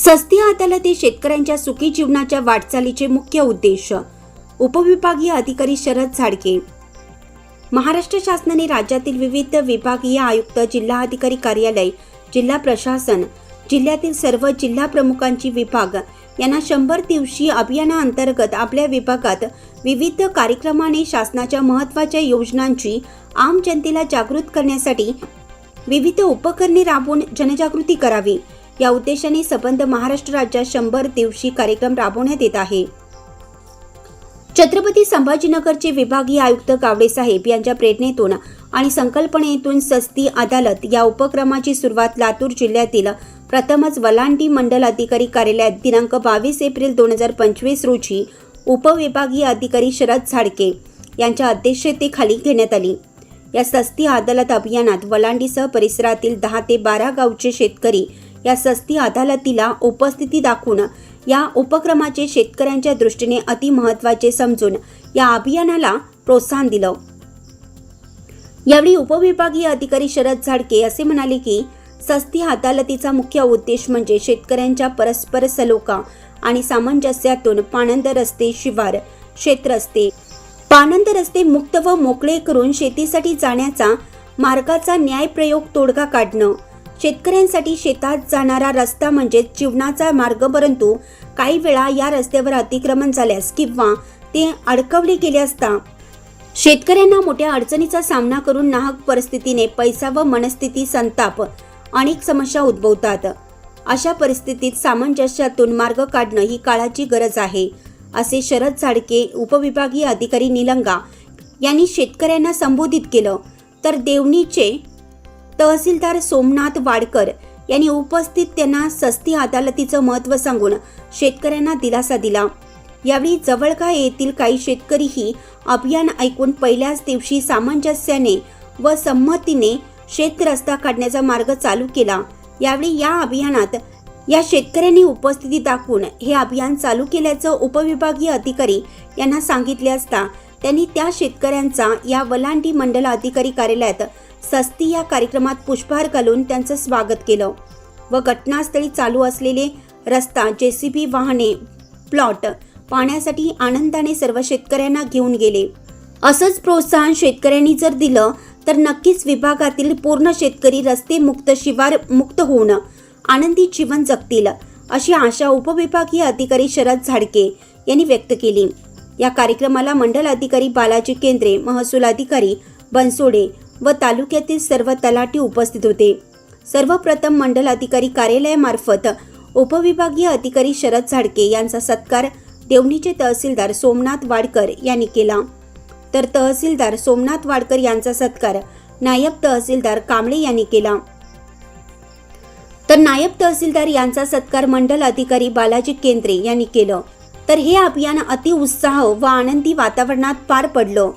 सस्ती अदालत हे शेतकऱ्यांच्या सुखी जीवनाच्या वाटचालीचे मुख्य उद्देश. उपविभागीय अधिकारी शरद झाडके. महाराष्ट्र शासनाने राज्यातील विविध विभागीय आयुक्त जिल्हा अधिकारी कार्यालय जिल्हा प्रशासन जिल्ह्यातील सर्व जिल्हा प्रमुखांची विभाग यांना शंभर दिवशी अभियानाअंतर्गत आपल्या विभागात विविध कार्यक्रमाने शासनाच्या महत्त्वाच्या योजनांची आम जनतेला जागृत करण्यासाठी विविध उपकरणे राबवून जनजागृती करावी. या उद्देशाने संबंध महाराष्ट्र राज्यात शंभर दिवशी कार्यक्रम राबवण्यात येत आहे. छत्रपती संभाजीनगरचे विभागीय आयुक्त गावडेसाहेब यांच्या प्रेरणेतून आणि संकल्पनेतून सस्ती अदालत या उपक्रमाची सुरुवात लातूर जिल्ह्यातील प्रथमच वलांडी मंडल अधिकारी कार्यालयात दिनांक बावीस एप्रिल दोन हजार पंचवीस रोजी उपविभागीय अधिकारी शरद झाडके यांच्या अध्यक्षतेखाली घेण्यात आली. या सस्ती अदालत अभियानात वलांडीसह परिसरातील दहा ते बारा गावचे शेतकरी या सस्ती अदालतीला उपस्थिती दाखवून या उपक्रमाचे शेतकऱ्यांच्या दृष्टीने अतिमहत्वाचे समजून या अभियानाला प्रोत्साहन दिलं. यावेळी उपविभागीय अधिकारी शरद झाडके असे म्हणाले की सस्ती अदालतीचा मुख्य उद्देश म्हणजे शेतकऱ्यांच्या परस्पर सलोखा आणि सामंजस्यातून पाणंद रस्ते शिवार क्षेत्र रस्ते पाणंद रस्ते मुक्त व मोकळे करून शेतीसाठी जाण्याचा मार्गाचा न्यायप्रयोग तोडगा काढणं शेतकऱ्यांसाठी शेतात जाणारा रस्ता म्हणजे जीवनाचा मार्ग परंतु काही वेळा या रस्त्यावर अतिक्रमण झाल्यास किंवा ते अडकवले गेले असता शेतकऱ्यांना मोठ्या अडचणीचा सामना करून नाहक परिस्थितीने पैसा व मनस्थिती संताप अनेक समस्या उद्भवतात. अशा परिस्थितीत सामंजस्यातून मार्ग काढणं ही काळाची गरज आहे असे शरद झाडके उपविभागीय अधिकारी निलंगा यांनी शेतकऱ्यांना संबोधित केलं. तर देवणीचे तहसीलदार सोमनाथ वाडकर यांनी उपस्थित त्यांना सस्ती अदालतीचं महत्त्व सांगून शेतकऱ्यांना दिलासा दिला. यावेळी जवळगा येथील काही शेतकरीही अभियान ऐकून पहिल्याच दिवशी सामंजस्याने व संमतीने शेत रस्ता काढण्याचा मार्ग चालू केला. यावेळी या अभियानात या शेतकऱ्यांनी उपस्थिती दाखवून हे अभियान चालू केल्याचं उपविभागीय अधिकारी यांना सांगितले असता त्यांनी त्या शेतकऱ्यांचा या वलांडी मंडल अधिकारी कार्यालयात सस्ती या कार्यक्रमात पुष्पहार घालून त्यांचं स्वागत केलं व घटनास्थळी चालू असलेले रस्ता जेसीबी वाहने प्लॉट पाण्यासाठी आनंदाने सर्व शेतकऱ्यांना घेऊन गेले. असंच प्रोत्साहन शेतकऱ्यांनी जर दिलं तर नक्कीच विभागातील पूर्ण शेतकरी रस्ते मुक्त शिवार मुक्त होऊन आनंदी जीवन जगतील अशी आशा उपविभागीय अधिकारी शरद झाडके यांनी व्यक्त केली. या कार्यक्रमाला मंडल अधिकारी बालाजी केंद्रे महसूल अधिकारी बनसोडे व तालुक्यातील सर्व तलाठी उपस्थित होते. सर्वप्रथम मंडल अधिकारी कार्यालयामार्फत उपविभागीय अधिकारी शरद झाडके यांचा सत्कार देवणीचे तहसीलदार सोमनाथ वाडकर यांनी केला. तर तहसीलदार सोमनाथ वाडकर यांचा सत्कार नायब तहसीलदार कांबळे यांनी केला. तर नायब तहसीलदार यांचा सत्कार मंडल अधिकारी बालाजी केंद्रे यांनी केलं. तर हे अभियान अतिउत्साह व आनंदी वातावरणात पार पडलं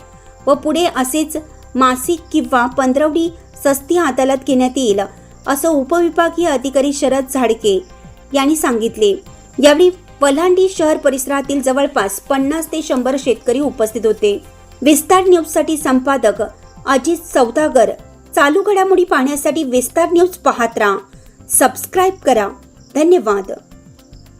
व पुढे असेच मासिक किंवा पंधरवडी सस्ती अदालत घेण्यात येईल असं उपविभागीय अधिकारी शरद झाडके यांनी सांगितले. यावेळी वलांडी शहर परिसरातील जवळपास पन्नास ते शंभर शेतकरी उपस्थित होते. विस्तार न्यूजसाठी संपादक अजित सौदागर. चालू घडामोडी पाहण्यासाठी विस्तार न्यूज पाहत राहा. सबस्क्राईब करा. धन्यवाद.